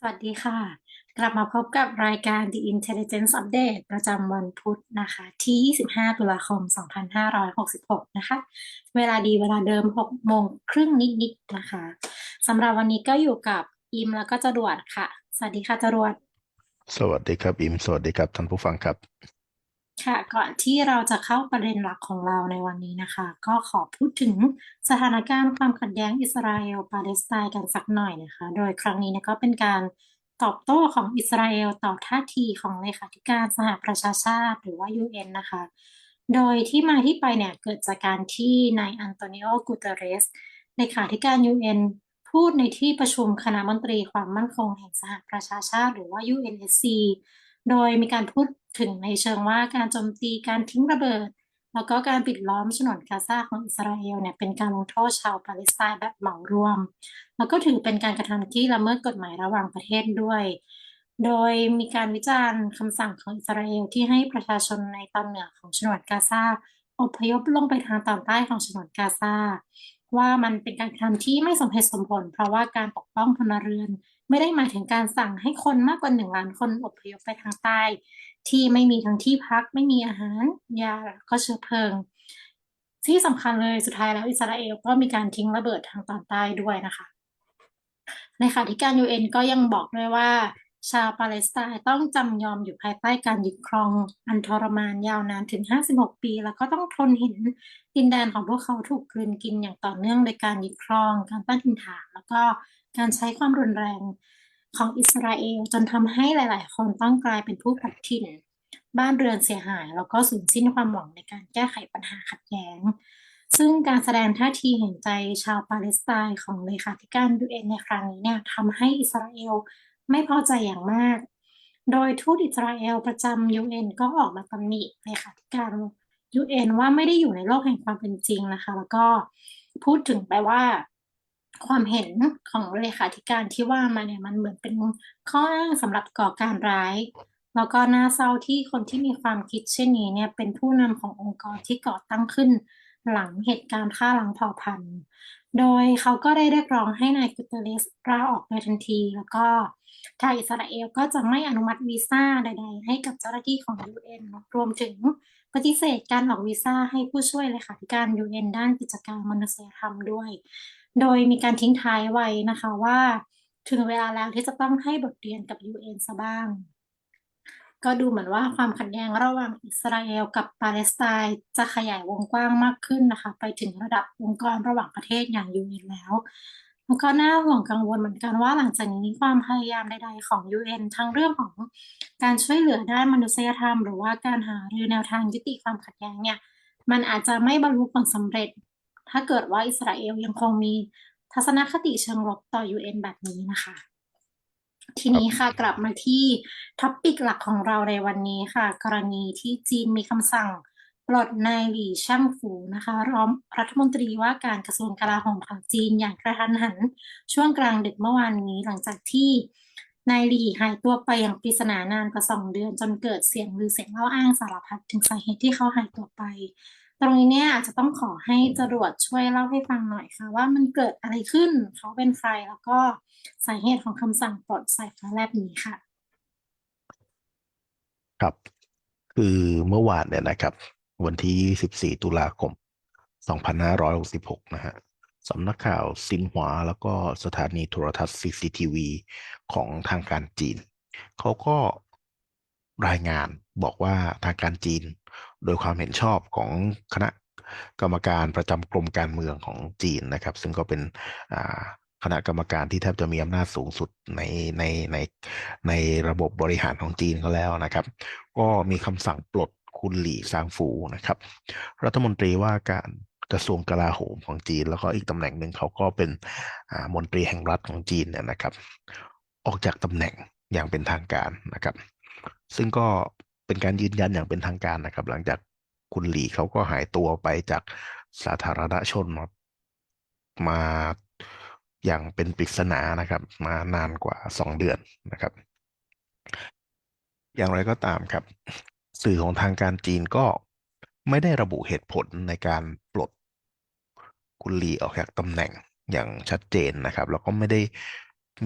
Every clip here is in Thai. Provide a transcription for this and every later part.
สวัสดีค่ะ กลับมาพบกับรายการ The Intelligence Update ประจำวันพุธนะคะ ที่ 25 ตุลาคม 2566 นะคะ เวลาดีเวลาเดิม 6 โมงครึ่งนิด ๆ นะคะสำหรับวันนี้ก็อยู่กับอิมแล้วก็จรวดค่ะ สวัสดีค่ะจรวด สวัสดีครับอิม สวัสดีครับท่านผู้ฟังครับ ค่ะ ก่อนที่เราจะเข้าประเด็นหลักของเราในวันนี้นะคะ ก็ขอพูดถึงสถานการณ์ความขัดแย้งอิสราเอลปาเลสไตน์กันสักหน่อยนะคะ โดยครั้งนี้นยก็เป็นการตอบโต้ของอิสราเอลต่อท่าทีของเลขาธิการสหประชาชาติหรือว่า UN นะคะ โดยที่มาที่ไปเนี่ยเกิดจากการที่นายอันโตนิโอ กูเตเรสเลขาธิการ UN พูดในที่ประชุมคณะมนตรีความมั่นคงแห่งสหประชาชาติ หรือว่า UNSC โดยมีการพูด ถึงในเชิงว่าการโจมตีการทิ้งระเบิด แล้วก็การปิดล้อมฉนวนกาซาของอิสราเอลเนี่ยเป็นการลงโทษชาวปาเลสไตน์แบบเหมารวม แล้วก็ถือเป็นการกระทำที่ละเมิดกฎหมายระหว่างประเทศด้วย โดยมีการวิจารณ์คำสั่งของอิสราเอลที่ให้ประชาชนในตอนเหนือของฉนวนกาซาอพยพลงไปทางตอนใต้ของฉนวนกาซาว่ามันเป็นการกระทำที่ไม่สมเหตุสมผล เพราะว่าการปกป้องพลเรือน ไม่ได้หมายถึงการสั่งให้คนมากกว่าหนึ่งล้านคนอพยพไปทางใต้ ที่ไม่มีทั้งที่พักไม่มีอาหารยาก็เชื้อเพลิง ที่สำคัญเลยสุดท้ายแล้วอิสราเอลก็มีการทิ้งระเบิดทางตอนใต้ด้วยนะคะ ในข่าวที่การ UN ก็ยังบอกด้วยว่า ชาวปาเลสไตน์ต้องจำยอมอยู่ภายใต้การยึดครองอันทรมานยาวนานถึง 56 ปี แล้วก็ต้องทนเห็นดินแดนของพวกเขาถูกกลืนกินอย่างต่อเนื่องโดยการยึดครอง การตั้งถิ่นฐานแล้วก็การใช้ความรุนแรง ของอิสราเอลจนทำให้หลาย ๆ คนต้องกลายเป็นผู้ผลัดถิ่น บ้านเรือนเสียหาย แล้วก็สูญสิ้นความหวังในการแก้ไขปัญหาขัดแย้ง ซึ่งการแสดงท่าทีเห็นใจชาวปาเลสไตน์ของเลขาธิการ UN ในครั้งนี้เนี่ยทำให้อิสราเอลไม่พอใจอย่างมาก โดยทูตอิสราเอลประจำ UN ก็ออกมาตำหนิเลขาธิการ UN ว่าไม่ได้อยู่ในโลกแห่งความเป็นจริงนะคะ แล้วก็พูดถึงไปว่า ความเห็นของเลขาธิการที่ว่ามาเนี่ยมันเหมือนเป็นข้ออ้างสำหรับก่อการร้าย แล้วก็น่าเศร้าที่คนที่มีความคิดเช่นนี้เนี่ยเป็นผู้นำขององค์กรที่ก่อตั้งขึ้นหลังเหตุการณ์ฆ่าล้างเผ่าพันธุ์ โดยเขาก็ได้เรียกร้องให้นายกุเตเรสลาออกโดยทันที แล้วก็ทางอิสราเอลก็จะไม่อนุมัติวีซ่าใด ๆ ให้กับเจ้าหน้าที่ของ UN รวมถึง ปฏิเสธการออกวีซ่าให้ผู้ช่วยเลขาธิการ UN ด้านกิจการมนุษยธรรมด้วย โดยมีการทิ้งท้ายไว้นะคะว่า ถึงเวลาแล้วที่จะต้องให้บทเรียนกับ UN ซะบ้าง ก็ดูเหมือนว่าความขัดแย้งระหว่างอิสราเอลกับปาเลสไตน์จะขยายวงกว้างมากขึ้นนะคะ ไปถึงระดับองค์กรระหว่างประเทศอย่าง UN แล้ว แล้วก็น่าห่วงกังวลเหมือนกันว่าหลังจากนี้ความพยายามใดๆของ UN ทั้งเรื่องของการช่วยเหลือด้านมนุษยธรรม หรือว่าการหารือแนวทางยุติความขัดแย้งเนี่ย มันอาจจะไม่บรรลุผลสำเร็จ ถ้าเกิดว่าอิสราเอลยังคงมีทัศนคติเชิงลบต่อ UN แบบนี้นะคะ ทีนี้ค่ะกลับมาที่ท็อปปิกหลักของเราในวันนี้ค่ะ กรณีที่จีนมีคำสั่ง ปลดนายหลี่ช่างฝูนะคะรองรัฐมนตรีว่าการกระทรวงกลาโหมของจีนอย่างกระทันหัน ช่วงกลางดึกเมื่อวานนี้หลังจากที่นายหลี่หายตัวไปอย่างปริศนานานกว่าสองเดือน จนเกิดเสียงลือเสียงเล่าอ้างสารพัดถึงสาเหตุที่เขาหายตัวไป ตรงนี้เนี่ยอาจจะต้องขอให้จรวดช่วยเล่าให้ฟังหน่อยค่ะ ว่ามันเกิดอะไรขึ้นเขาเป็นใครแล้วก็สาเหตุของคำสั่งปลดสายฟ้าแลบนี้ค่ะ ครับ คือเมื่อวานเนี่ยนะครับ วันที่24ตุลาคม 2566 นะฮะสำนักข่าวซินหวาแล้วก็สถานีโทรทัศน์ CCTV ของทางการจีน เขาก็รายงานบอกว่าทางการจีน โดยความเห็นชอบของคณะกรรมการประจำกรมการเมืองของจีนนะครับ ซึ่งก็เป็นคณะกรรมการที่แทบจะมีอำนาจสูงสุดในในในในระบบบริหารของจีนเขาแล้วนะครับ ก็มีคำสั่งปลด คุณหลี่ซางฟูนะครับ รัฐมนตรีว่าการกระทรวงกลาโหมของจีน แล้วก็อีกตำแหน่งหนึ่งเขาก็เป็นอ่ามนตรีแห่งรัฐของจีนเนี่ยนะครับ ออกจากตำแหน่งอย่างเป็นทางการนะครับ ซึ่งก็เป็นการยืนยันอย่างเป็นทางการนะครับ หลังจากคุณหลี่เขาก็หายตัวไปจากสาธารณชนมามาอย่างเป็นปริศนานะครับ มานานกว่าสองเดือนนะครับ อย่างไรก็ตามครับ สื่อของทางการจีนก็ไม่ได้ระบุเหตุผลในการปลดคุณหลีออกจากตำแหน่งอย่างชัดเจนนะครับ แล้วก็ไม่ได้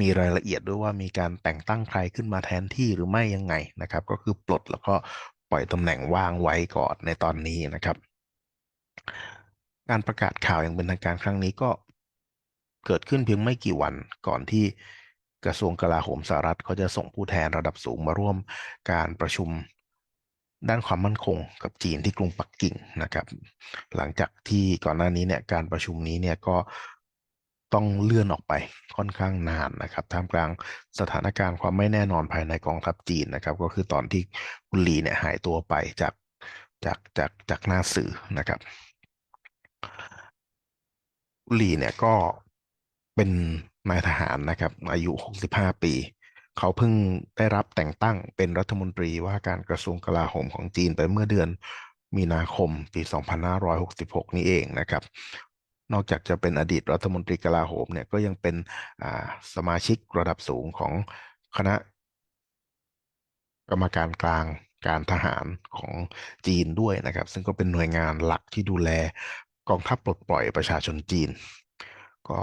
มีรายละเอียดด้วยว่ามีการแต่งตั้งใครขึ้นมาแทนที่หรือไม่ยังไงนะครับ ก็คือปลดแล้วก็ปล่อยตำแหน่งว่างไว้ก่อนในตอนนี้นะครับ การประกาศข่าวอย่างเป็นทางการครั้งนี้ก็เกิดขึ้นเพียงไม่กี่วันก่อนที่กระทรวงกลาโหมสหรัฐเขาจะส่งผู้แทนระดับสูงมาร่วมการประชุม ด้านความมั่นคงกับจีนที่กรุงปักกิ่งนะครับ หลังจากที่ก่อนหน้านี้เนี่ยการประชุมนี้เนี่ยก็ต้องเลื่อนออกไปค่อนข้างนานนะครับท่ามกลางสถานการณ์ความไม่แน่นอนภายในกองทัพจีนนะครับ ก็คือตอนที่คุณหลีเนี่ยหายตัวไปจากจากจากจากหน้าสื่อนะครับหลีเนี่ยก็เป็นนายทหารนะครับ อายุ 65 ปี เขาเพิ่งได้รับแต่งตั้งเป็นรัฐมนตรีว่าการกระทรวงกลาโหมของจีนไปเมื่อเดือนมีนาคมปี 2566 นี้เองนะครับ นอกจากจะเป็นอดีตรัฐมนตรีกลาโหมเนี่ยก็ยังเป็นสมาชิกระดับสูงของคณะกรรมการกลางการทหารของจีนด้วยนะครับ ซึ่งก็เป็นหน่วยงานหลักที่ดูแลกองทัพปลดปล่อยประชาชนจีน ก็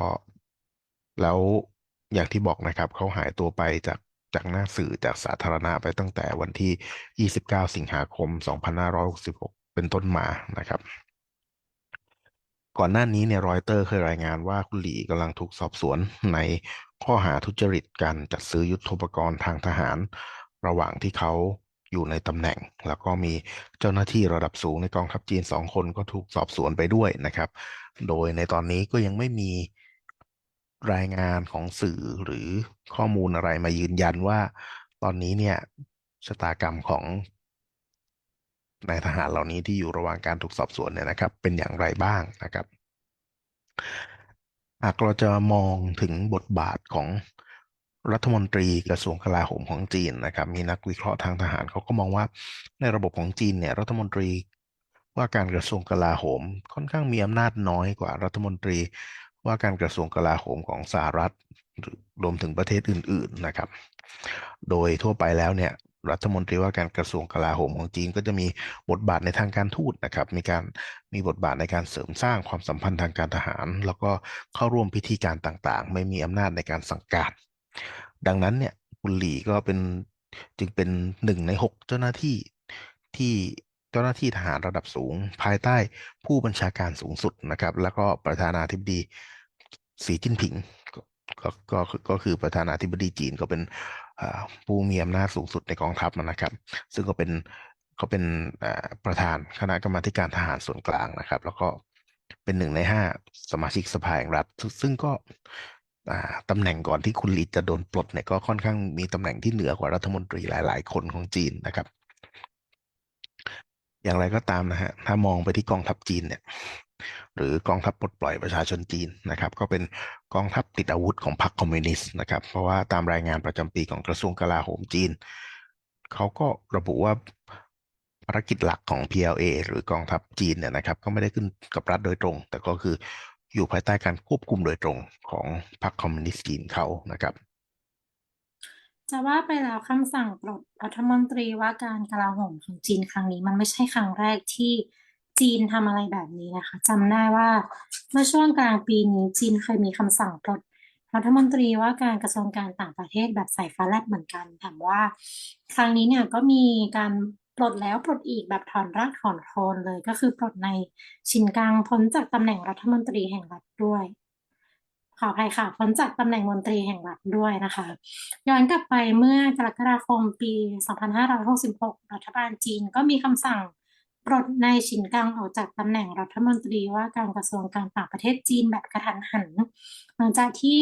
แล้ว อย่างที่บอกนะครับเขาหายตัวไปจากจากหน้าสื่อจากสาธารณะไปตั้งแต่วันที่ 29 สิงหาคม 2566 เป็นต้นมานะครับ ก่อนหน้านี้เนี่ยรอยเตอร์เคยรายงานว่าคุณหลีกำลังถูกสอบสวนในข้อหาทุจริตการจัดซื้อยุทธปกรณ์ทางทหาร ระหว่างที่เขาอยู่ในตำแหน่ง แล้วก็มีเจ้าหน้าที่ระดับสูงในกองทัพจีนสองคนก็ถูกสอบสวนไปด้วยนะครับ โดยในตอนนี้ก็ยังไม่มี รายงานของสื่อหรือข้อมูลอะไรมายืนยันว่า ตอนนี้เนี่ยชะตากรรมของนายทหารเหล่านี้ที่อยู่ระหว่างการถูกสอบสวนเนี่ยนะครับ เป็นอย่างไรบ้างนะครับหากเราจะมองถึงบทบาทของรัฐมนตรีกระทรวงกลาโหมของจีนนะครับ มีนักวิเคราะห์ทางทหารเขาก็มองว่าในระบบของจีนเนี่ยรัฐมนตรีว่าการกระทรวงกลาโหมค่อนข้างมีอำนาจน้อยกว่ารัฐมนตรี ว่าการกระทรวงกลาโหมของสหรัฐรวมถึงประเทศอื่น ๆนะครับ โดยทั่วไปแล้วเนี่ยรัฐมนตรีว่าการกระทรวงกลาโหมของจีนก็จะมีบทบาทในทางการทูตนะครับ มีการมีบทบาทในการเสริมสร้างความสัมพันธ์ทางการทหาร แล้วก็เข้าร่วมพิธีการต่างๆ ไม่มีอำนาจในการสั่งการ ดังนั้นเนี่ยคุณหลี่ก็เป็นจึงเป็นหนึ่งในหกเจ้าหน้าที่ที่ เจ้าหน้าที่ทหารระดับสูง ภายใต้ผู้บัญชาการสูงสุดนะครับ แล้วก็ประธานาธิบดีสีจิ้นผิงก็ก็ก็คือประธานาธิบดีจีนก็เป็นผู้มีอำนาจสูงสุดในกองทัพนะครับ ซึ่งก็เป็นเขาเป็นประธานคณะกรรมาการทหารส่วนกลางนะครับ แล้วก็เป็นหนึ่งในห้าสมาชิกสภาแห่งรัฐ ซึ่งก็ตำแหน่งก่อนที่คุณลีจะโดนปลดเนี่ยก็ค่อนข้างมีตำแหน่งที่เหนือกว่ารัฐมนตรีหลาย ๆ คนของจีนนะครับ อย่างไรก็ตามนะฮะ ถ้ามองไปที่กองทัพจีนเนี่ย หรือกองทัพปลดปล่อยประชาชนจีนนะครับ ก็เป็นกองทัพติดอาวุธของพรรคคอมมิวนิสต์นะครับ เพราะว่าตามรายงานประจำปีของกระทรวงกลาโหมจีน เขาก็ระบุว่าภารกิจหลักของ PLA หรือกองทัพจีนเนี่ยนะครับ ก็ไม่ได้ขึ้นกับรัฐโดยตรง แต่ก็คืออยู่ภายใต้การควบคุมโดยตรงของพรรคคอมมิวนิสต์จีนเขานะครับ จะว่าไปแล้วคำสั่งปลดรัฐมนตรีว่าการกลาโหมของจีนครั้งนี้ มันไม่ใช่ครั้งแรกที่จีนทำอะไรแบบนี้นะคะจำได้ว่าเมื่อช่วงกลางปีนี้จีนเคยมีคำสั่งปลดรัฐมนตรีว่าการกระทรวงการต่างประเทศแบบใส่ฟ้าแลบเหมือนกันถามว่า ครั้งนี้เนี่ยก็มีการปลดแล้วปลดอีกแบบถอนรากถอนโคนเลย ก็คือปลดในชินกังพ้นจากตำแหน่งรัฐมนตรีแห่งรัฐด้วย ขออภัยค่ะพ้นจากตำแหน่งมนตรีแห่งรัฐด้วยนะคะ ย้อนกลับไปเมื่อกรกฎาคมปี 2566 รัฐบาลจีนก็มีคำสั่งปลดนายฉินกังออกจากตำแหน่งรัฐมนตรีว่าการกระทรวงการต่างประเทศจีนแบบกระทันหัน หลังจากที่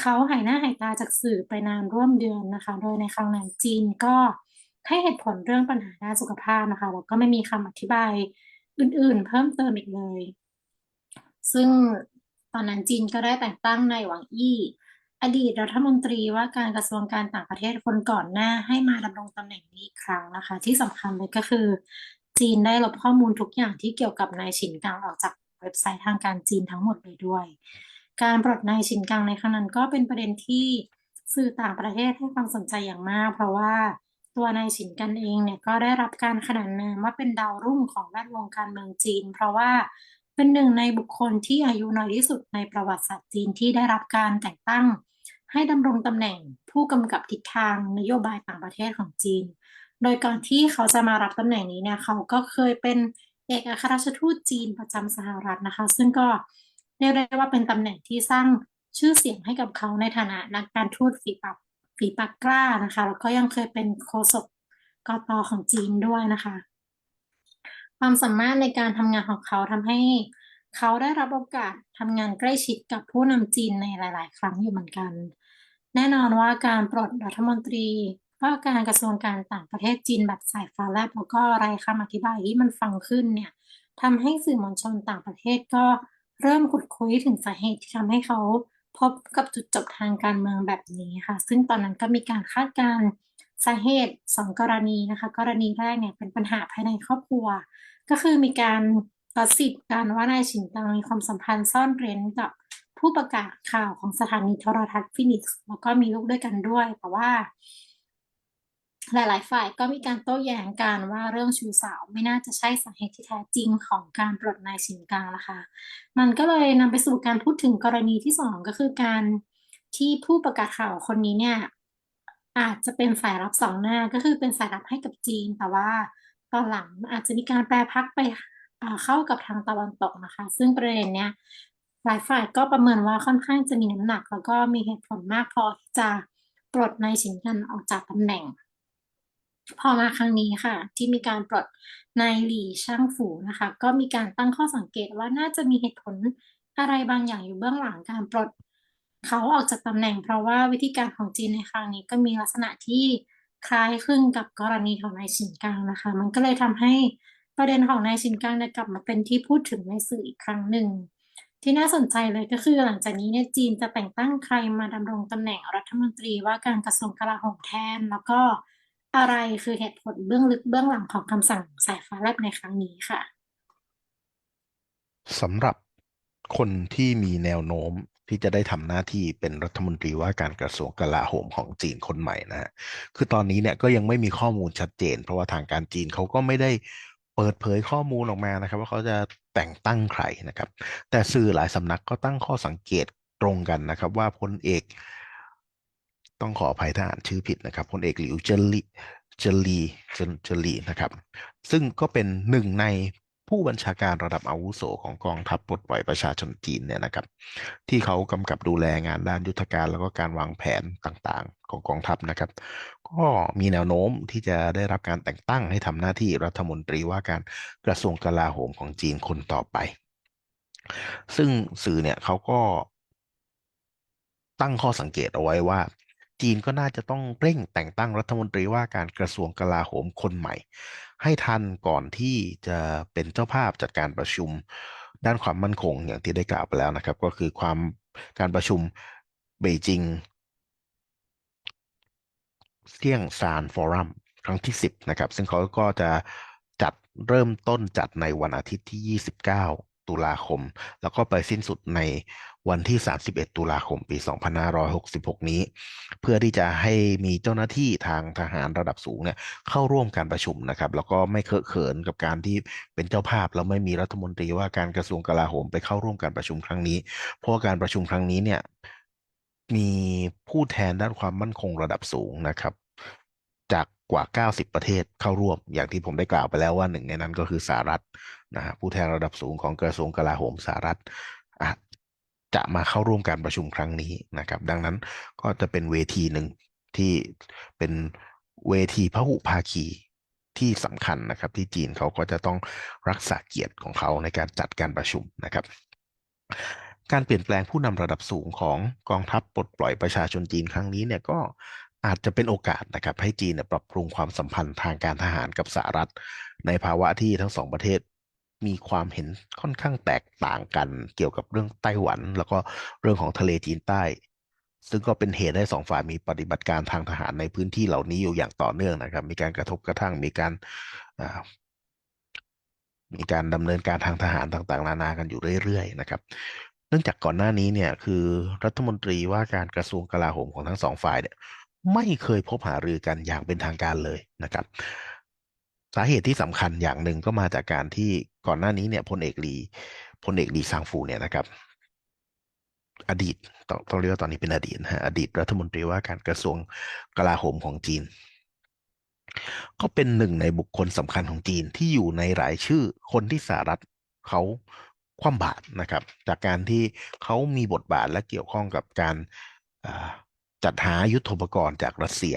เขาหายหน้าหายตาจากสื่อไปนานร่วมเดือนนะคะ โดยในครั้งนั้นจีนก็ให้เหตุผลเรื่องปัญหาด้านสุขภาพนะคะแล้วก็ไม่มีคำอธิบายอื่นๆ เพิ่มเติมอีกเลย ซึ่ง ตอนนั้นจีนก็ได้แต่งตั้งนายหวังอี้ อดีตรัฐมนตรีว่าการกระทรวงการต่างประเทศคนก่อนหน้าให้มาดำรงตำแหน่งนี้อีกครั้งนะคะ ที่สำคัญเลยก็คือ จีนได้ลบข้อมูลทุกอย่างที่เกี่ยวกับนายฉินกังออกจากเว็บไซต์ทางการจีนทั้งหมดเลยด้วย การปลดนายฉินกังในครั้งนั้นก็เป็นประเด็นที่สื่อต่างประเทศให้ความสนใจอย่างมาก เพราะว่าตัวนายฉินกันเองเนี่ยก็ได้รับการขนานนามว่าเป็นดาวรุ่งของแวดวงการเมืองจีน เพราะว่า เป็นหนึ่งในบุคคลที่อายุน้อยที่สุดในประวัติศาสตร์จีนที่ได้รับการแต่งตั้ง ให้ดำรงตำแหน่งผู้กำกับทิศทางนโยบายต่างประเทศของจีน โดยก่อนที่เขาจะมารับตำแหน่งนี้เนี่ยเขาก็เคยเป็นเอกอัครราชทูตจีนประจำสหรัฐนะคะ ซึ่งก็เรียกได้ว่าเป็นตำแหน่งที่สร้างชื่อเสียงให้กับเขาในฐานะนักการทูตฝีปากฝีปากกล้านะคะแล้วก็ยังเคยเป็นโฆษกกตของจีนด้วยนะคะ ความสามารถในการทำงานของเขาทำให้เขาได้รับโอกาสทำงานใกล้ชิดกับผู้นำจีนในหลาย ๆ ครั้งอยู่เหมือนกัน แน่นอนว่าการปลดรัฐมนตรีว่าการกระทรวงการต่างประเทศจีนแบบสายฟ้าแลบแล้วก็ไรคำอธิบายที่มันฟังขึ้นเนี่ยทำให้สื่อมวลชนต่างประเทศก็เริ่มขุดคุยถึงสาเหตุที่ทำให้เขาพบกับจุดจบทางการเมืองแบบนี้ค่ะ ซึ่งตอนนั้นก็มีการคาดการณ์ สาเหตุสองกรณีนะคะ กรณีแรกเนี่ยเป็นปัญหาภายในครอบครัว ก็คือมีการกอสซิปกันว่านายฉินตังมีความสัมพันธ์ซ่อนเร้นกับผู้ประกาศข่าวของสถานีโทรทัศน์ฟินิกซ์แล้วก็มีลูกด้วยกันด้วย แต่ว่า หลาย ๆ ฝ่ายก็มีการโต้แย้งกันว่าเรื่องชูสาวไม่น่าจะใช่สาเหตุที่แท้จริงของการปลดนายฉินกังนะคะ มันก็เลยนำไปสู่การพูดถึงกรณีที่สองก็คือการที่ผู้ประกาศข่าวคนนี้เนี่ย อาจจะเป็นสายรับสองหน้าก็คือเป็นสายรับให้กับจีน แต่ว่าตอนหลังอาจจะมีการแปรพักไปเข้ากับทางตะวันตกนะคะ ซึ่งประเด็นเนี้ยหลายฝ่ายก็ประเมินว่าค่อนข้างจะมีน้ำหนัก แล้วก็มีเหตุผลมากพอที่จะปลดนายฉินกันออกจากตำแหน่ง พอมาครั้งนี้ค่ะ ที่มีการปลดนายหลี่ช่างฝูนะคะ ก็มีการตั้งข้อสังเกตว่าน่าจะมีเหตุผลอะไรบางอย่างอยู่เบื้องหลังการปลด เขาออกจากตำแหน่งเพราะว่าวิธีการของจีนในครั้งนี้ก็มีลักษณะที่คล้ายคลึงกับกรณีของนายฉินกังนะคะ มันก็เลยทำให้ประเด็นของนายฉินกังกลับมาเป็นที่พูดถึงในสื่ออีกครั้งหนึ่ง ที่น่าสนใจเลยก็คือหลังจากนี้เนี่ยจีนจะแต่งตั้งใครมาดำรงตำแหน่งรัฐมนตรีว่าการกระทรวงกลาโหมแทน แล้วก็อะไรคือเหตุผลเบื้องลึกเบื้องหลังของคำสั่งสายฟ้าแลบในครั้งนี้ค่ะสำหรับคนที่มีแนวโน้ม ที่จะได้ทำหน้าที่เป็นรัฐมนตรีว่าการกระทรวงกลาโหมของจีนคนใหม่นะฮะคือตอนนี้เนี่ยก็ยังไม่มีข้อมูลชัดเจน เพราะว่าทางการจีนเขาก็ไม่ได้เปิดเผยข้อมูลออกมานะครับ ว่าเขาจะแต่งตั้งใครนะครับ แต่สื่อหลายสำนักก็ตั้งข้อสังเกตตรงกันนะครับ ว่าพลเอก ต้องขออภัยถ้าอ่านชื่อผิดนะครับพลเอกหลิวเจินลี่เจินลีเจินเจินลีนะครับ ซึ่งก็เป็นหนึ่งใน ผู้บัญชาการระดับอาวุโสของกองทัพปลดปล่อยประชาชนจีนเนี่ยนะครับ ที่เขากำกับดูแลงานด้านยุทธการแล้วก็การวางแผนต่างๆ ของกองทัพนะครับ ก็มีแนวโน้มที่จะได้รับการแต่งตั้งให้ทำหน้าที่รัฐมนตรีว่าการกระทรวงกลาโหมของจีนคนต่อไป ซึ่งสื่อเนี่ยเขาก็ตั้งข้อสังเกตเอาไว้ว่า จีนก็น่าจะต้องเร่งแต่งตั้งรัฐมนตรีว่าการกระทรวงกลาโหมคนใหม่ ให้ทันก่อนที่จะเป็นเจ้าภาพจัดการประชุม ด้านความมั่นคงอย่างที่ได้กล่าวไปแล้วนะครับ ก็คือความการประชุมเบจิงเซี่ยงซานฟอรัมครั้งที่ 10 นะครับ ซึ่งเขาก็จะจัดเริ่มต้นจัดในวันอาทิตย์ที่ 29 ตุลาคม แล้วก็ไปสิ้นสุดในวันที่ 31 ตุลาคม ปี 2566 นี้ เพื่อที่จะให้มีเจ้าหน้าที่ทางทหารระดับสูงเนี่ยเข้าร่วมการประชุมนะครับ แล้วก็ไม่เคอะเขินกับการที่เป็นเจ้าภาพ แล้วไม่มีรัฐมนตรีว่าการกระทรวงกลาโหมไปเข้าร่วมการประชุมครั้งนี้ เพราะการประชุมครั้งนี้เนี่ยมีผู้แทนด้านความมั่นคงระดับสูงนะครับ จากกว่า 90 ประเทศเข้าร่วม อย่างที่ผมได้กล่าวไปแล้วว่าหนึ่งในนั้นก็คือสหรัฐนะฮะผู้แทนระดับสูงของกระทรวงกลาโหมสหรัฐจะมาเข้าร่วมการประชุมครั้งนี้นะครับ ดังนั้นก็จะเป็นเวทีหนึ่งที่เป็นเวทีพหุภาคีที่สำคัญนะครับ ที่จีนเขาก็จะต้องรักษาเกียรติของเขาในการจัดการประชุมนะครับ การเปลี่ยนแปลงผู้นำระดับสูงของกองทัพปลดปล่อยประชาชนจีนครั้งนี้เนี่ยก็ อาจจะเป็นโอกาสนะครับให้จีนปรับปรุงความสัมพันธ์ทางการทหารกับสหรัฐ ในภาวะที่ทั้งสองประเทศมีความเห็นค่อนข้างแตกต่างกันเกี่ยวกับเรื่องไต้หวัน แล้วก็เรื่องของทะเลจีนใต้ ซึ่งก็เป็นเหตุให้สองฝ่ายมีปฏิบัติการทางทหารในพื้นที่เหล่านี้อยู่อย่างต่อเนื่องนะครับ มีการกระทบกระทั่งมีการมีการดำเนินการทางทหารต่างๆ นานากันอยู่เรื่อยๆนะครับ เนื่องจากก่อนหน้านี้เนี่ยคือรัฐมนตรีว่าการกระทรวงกลาโหมของทั้งสองฝ่ายเนี่ย ไม่เคยพบหารือกันอย่างเป็นทางการเลยนะครับ สาเหตุที่สำคัญอย่างหนึ่งก็มาจากการที่ก่อนหน้านี้เนี่ยพลเอกลีพลเอกลีซางฟูเนี่ยนะครับ อดีตต้องต้องเรียกว่าตอนนี้เป็นอดีตนะฮะอดีตรัฐมนตรีว่าการกระทรวงกลาโหมของจีน ก็เป็นหนึ่งในบุคคลสำคัญของจีนที่อยู่ในรายชื่อคนที่สหรัฐเขาคว่ำบาตรนะครับ จากการที่เขามีบทบาทและเกี่ยวข้องกับการ จัดหายุทโธปกรณ์จากรัสเซีย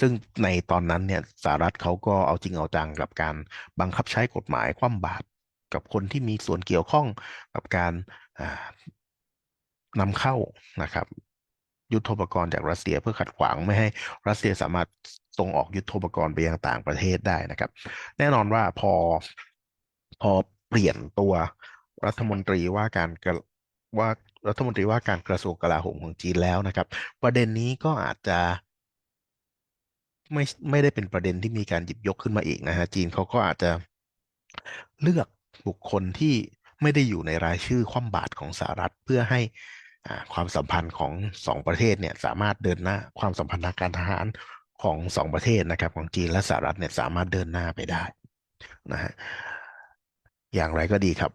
ซึ่งในตอนนั้นเนี่ยสหรัฐเขาก็เอาจริงเอาจังกับการบังคับใช้กฎหมายคว่ำบาตรกับคนที่มีส่วนเกี่ยวข้องกับการนำเข้านะครับ ยุทโธปกรณ์จากรัสเซียเพื่อขัดขวางไม่ให้รัสเซียสามารถส่งออกยุทโธปกรณ์ไปยังต่างประเทศได้นะครับ แน่นอนว่าพอพอเปลี่ยนตัวรัฐมนตรีว่าการกระว่า รัฐมนตรีว่าการกระทรวงกลาโหมของจีนแล้วนะครับ ประเด็นนี้ก็อาจจะไม่ไม่ได้เป็นประเด็นที่มีการหยิบยกขึ้นมาอีกนะฮะจีนเขาก็อาจจะเลือกบุคคลที่ไม่ได้อยู่ในรายชื่อคว่ำบาตรของสหรัฐเพื่อให้ความสัมพันธ์ของสองประเทศเนี่ยสามารถเดินหน้าความสัมพันธ์ทางการทหารของสองประเทศนะครับ ของจีนและสหรัฐเนี่ยสามารถเดินหน้าไปได้นะฮะอย่างไรก็ดีครับ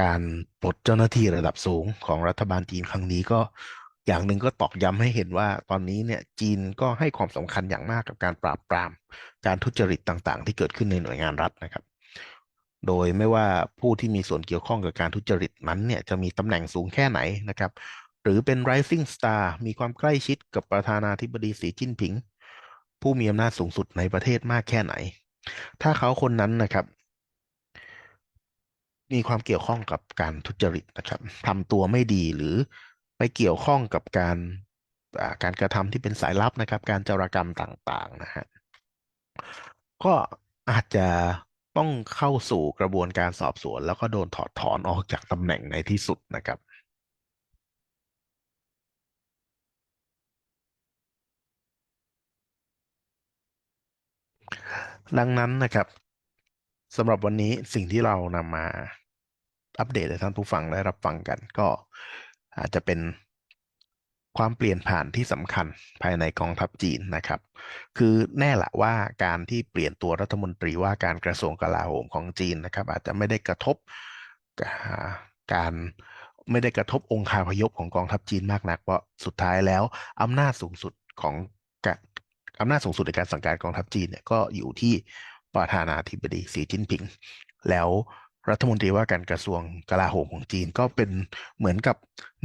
การปลดเจ้าหน้าที่ระดับสูงของรัฐบาลจีนครั้งนี้ก็อย่างหนึ่งก็ตอกย้ำให้เห็นว่าตอนนี้เนี่ยจีนก็ให้ความสำคัญอย่างมากกับการปราบปราม การทุจริตต่างๆ ที่เกิดขึ้นในหน่วยงานรัฐนะครับ โดยไม่ว่าผู้ที่มีส่วนเกี่ยวข้องกับการทุจริตนั้นเนี่ยจะมีตำแหน่งสูงแค่ไหนนะครับ หรือเป็น rising star มีความใกล้ชิดกับประธานาธิบดีสีจิ้นผิง ผู้มีอำนาจสูงสุดในประเทศมากแค่ไหน ถ้าเขาคนนั้นนะครับ มีความเกี่ยวข้องกับการทุจริตนะครับทำตัวไม่ดีหรือไปเกี่ยวข้องกับการการกระทำที่เป็นสายลับนะครับ การจารกรรมต่างๆนะฮะก็อาจจะต้องเข้าสู่กระบวนการสอบสวน แล้วก็โดนถอดถอนออกจากตำแหน่งในที่สุดนะครับ ดังนั้นนะครับสำหรับวันนี้สิ่งที่เรานำมา อัปเดตให้ท่านผู้ฟังได้รับฟังกัน ก็อาจจะเป็นความเปลี่ยนผ่านที่สำคัญภายในกองทัพจีนนะครับ คือแน่ละว่าการที่เปลี่ยนตัวรัฐมนตรีว่าการกระทรวงกลาโหมของจีนนะครับ อาจจะไม่ได้กระทบการไม่ได้กระทบองค์คาพยพของกองทัพจีนมากนัก เพราะสุดท้ายแล้วอำนาจสูงสุดของอำนาจสูงสุดในการสั่งการกองทัพจีนเนี่ยก็อยู่ที่ประธานาธิบดีสีจิ้นผิง แล้ว รัฐมนตรีว่าการกระทรวงกลาโหมของจีนก็เป็นเหมือนกับ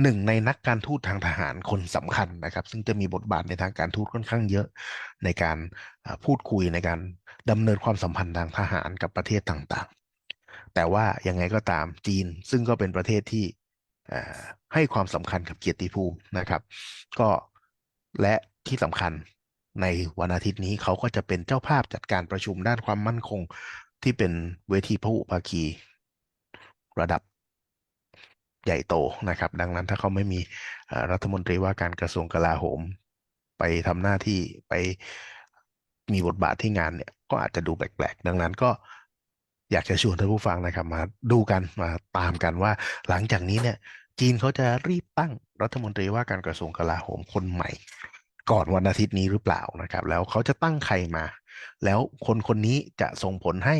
หนึ่งในนักการทูตทางทหารคนสำคัญนะครับ ซึ่งจะมีบทบาทในทางการทูตค่อนข้างเยอะในการพูดคุยในการดำเนินความสัมพันธ์ทางทหารกับประเทศต่างๆ แต่ว่ายังไงก็ตามจีนซึ่งก็เป็นประเทศที่ให้ความสำคัญกับเกียรติภูมินะครับ ก็และที่สำคัญในวันอาทิตย์นี้เขาก็จะเป็นเจ้าภาพจัดการประชุมด้านความมั่นคงที่เป็นเวทีพหุภาคี ระดับใหญ่โตนะครับ ดังนั้นถ้าเขาไม่มีรัฐมนตรีว่าการกระทรวงกลาโหม ไปทำหน้าที่ไปมีบทบาทที่งานเนี่ยก็อาจจะดูแปลกๆ ดังนั้นก็อยากจะชวนท่านผู้ฟังนะครับมาดูกันมาตามกันว่า หลังจากนี้เนี่ย จีนเขาจะรีบตั้งรัฐมนตรีว่าการกระทรวงกลาโหมคนใหม่ ก่อนวันอาทิตย์นี้หรือเปล่านะครับ แล้วเขาจะตั้งใครมา แล้วคนคนนี้จะส่งผลให้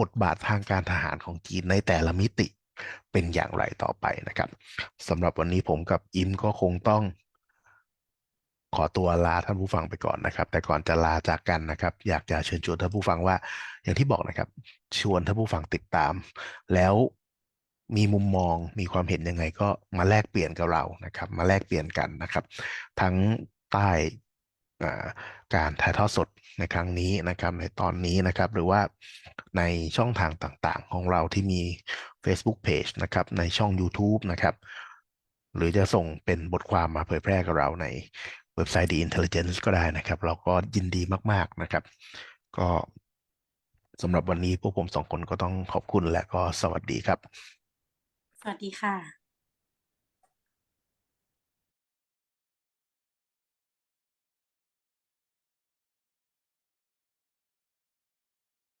บทบาททางการทหารของจีนในแต่ละมิติ เป็นอย่างไรต่อไปนะครับสำหรับวันนี้ผมกับอิมก็คงต้อง ขอตัวลาท่านผู้ฟังไปก่อนนะครับ แต่ก่อนจะลาจากกันนะครับ อยากจะเชิญชวนท่านผู้ฟังว่า อย่างที่บอกนะครับ ชวนท่านผู้ฟังติดตาม แล้วมีมุมมองมีความเห็นยังไงก็มาแลกเปลี่ยนกับเรานะครับ มาแลกเปลี่ยนกันนะครับ ทั้งใต้การถ่ายทอดสดในครั้งนี้นะครับในตอนนี้นะครับ หรือว่าในช่องทางต่างๆ ของเราที่มี Facebook Page นะครับในช่อง YouTube นะครับ หรือจะส่งเป็นบทความมาเผยแพร่กับเราในเว็บไซต์ The Intelligence ก็ได้นะครับ เราก็ยินดีมาก ๆ นะครับ ก็สำหรับวันนี้พวกผมสองคนก็ต้องขอบคุณและก็สวัสดีครับ สวัสดีค่ะ